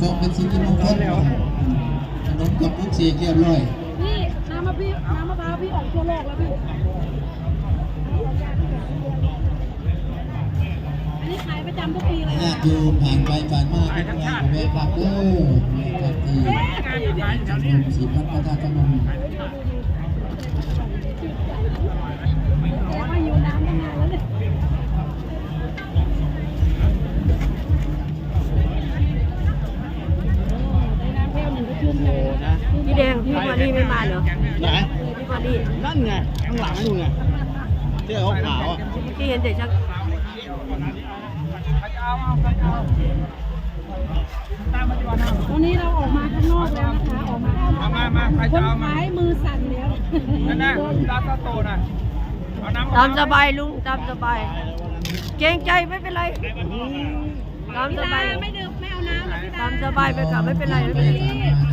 ฟองเป็นสิ่งที่มงคลขนมกับปุ๊กเสกเรียบร้อยพี่น้ำมะพี่น้ำมะพร้าวพี่ออกทั่วโลกแล้วพี่อันนี้ขายประจำทุกปีเลยญาติโยมผ่านไปผ่านมาทุกงานแวะพักเด้อครับที่จังหวัดศรีพันพระธาตุพนม พี่แดงพี่มานี่ไม่มาเหรอไหนพี่มานี่นั่นไงข้างหลังนู่นไงเสื้อขาวๆอะเมื่อกี้เห็นแต่ชักวันนี้เราออกมาข้างนอกแล้วนะคะออกมาข้างนอกมามาใครคจะนเอามาขายมือสั่นแล้วนั่นนะลาซาโตน่ะเอาน้ำตามสบายลุงตามสบาย เกรงใจไม่เป็นไรตามพี่สตาบายไม่ดื่มไม่เอาน้ำหรอพี่ตาตามสบายไปก่อนไม่เป็นไรไม่เป็นไรไม่เป็นไร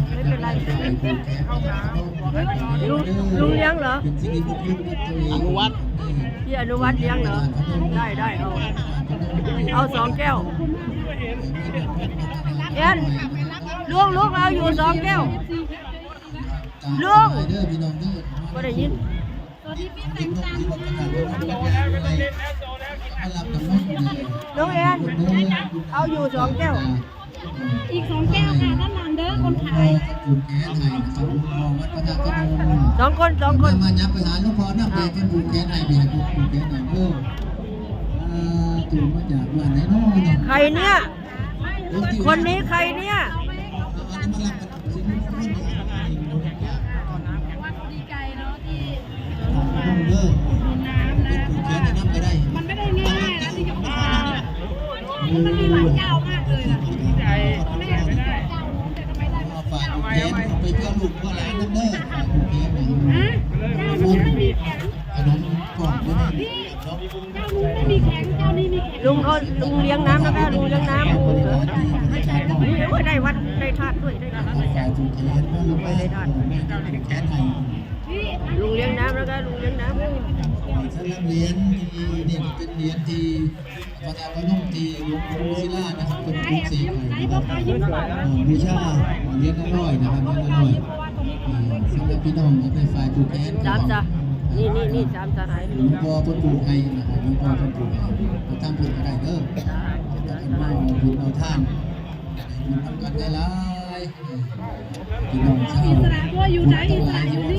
ลุงลุงเลี้ยงเหรอเป็นสิ่งที่มงคลกับตัวเองอนุวัฒน์พี่อนุวัฒน์เลี้ยงเหรอ ได้ได้เอาเอาสองแก้วเอ็นลุงลุงเอาอยู่สองแก้วลุงเด้อพี่น้องเด้อก็ได้ยินสวัสดีพี่แต่งตังที่วัดประกาศว่าเป็นงานอะไรมารับน้ำมันต์น้องแอนเอาอยู่สองแก้ว อีกสองแก้วค่ะด้านหลังเด้อ คนขายถูกแก้ไทยนะครับหลวงพ่อวัดพระธาตุพนมสองคนสองคนมายับไปหาหลวงพ่อนั่งเบรกเป็นผูกแก้ไทยเบรกผูกแก้ไทยเพิ่มถูกมาจากบ้านไหนน้องเนาะใครเนี่ย คนนี้ใครเนี่ยวัดดีใจเนาะที่เลิกดูน้ำเป็นนะผูกแก้ในน้ำก็ได้มันไม่ได้ง่ายๆนะที่จะมามันมีหลายเจ้ามากเลย ฝากผูกแก้ไปเพื่อลูกเพื่อหลานนั่นเด้อฝากผูกแก้ไปฮะเจ้านู้นไม่มีแข็งขนมกล่องด้วยพี่เจ้านู้นไม่มีแข็งเจ้านี้มีแข็งลุงเขาลุงเลี้ยงน้ำนะคะลุงเลี้ยงน้ำลุงเหรอนี่โอ้ยได้วัดได้ธาตุด้วยได้ธาตุ ลุงเลี้ยงน้ำนะคะลุงเลี้ยงน้ำสำหรับเหรียญที่นี่ก็เป็นเหรียญที่พระเจ้าพระนุ่มทีหลวงปู่ศิลานะครับเป็นผู้เสกให้นะครับบูชาเหรียญละร้อยนะครับเหรียญน้อยสำหรับพี่น้องที่เป็นฝ่ายผูกแขนสามจ้ะนี่นี่นี่สามสหายหลวงพ่อพระปู่ให้นะครับหลวงพ่อพระปู่ให้พระท่านพูดก็ได้เด้อเป็นมาบุญเอาท่านบุญทำกันได้หลายพี่น้องชาวอิสระด้วยอยู่ไหนอิสระอยู่นี่แล้วค่ะที่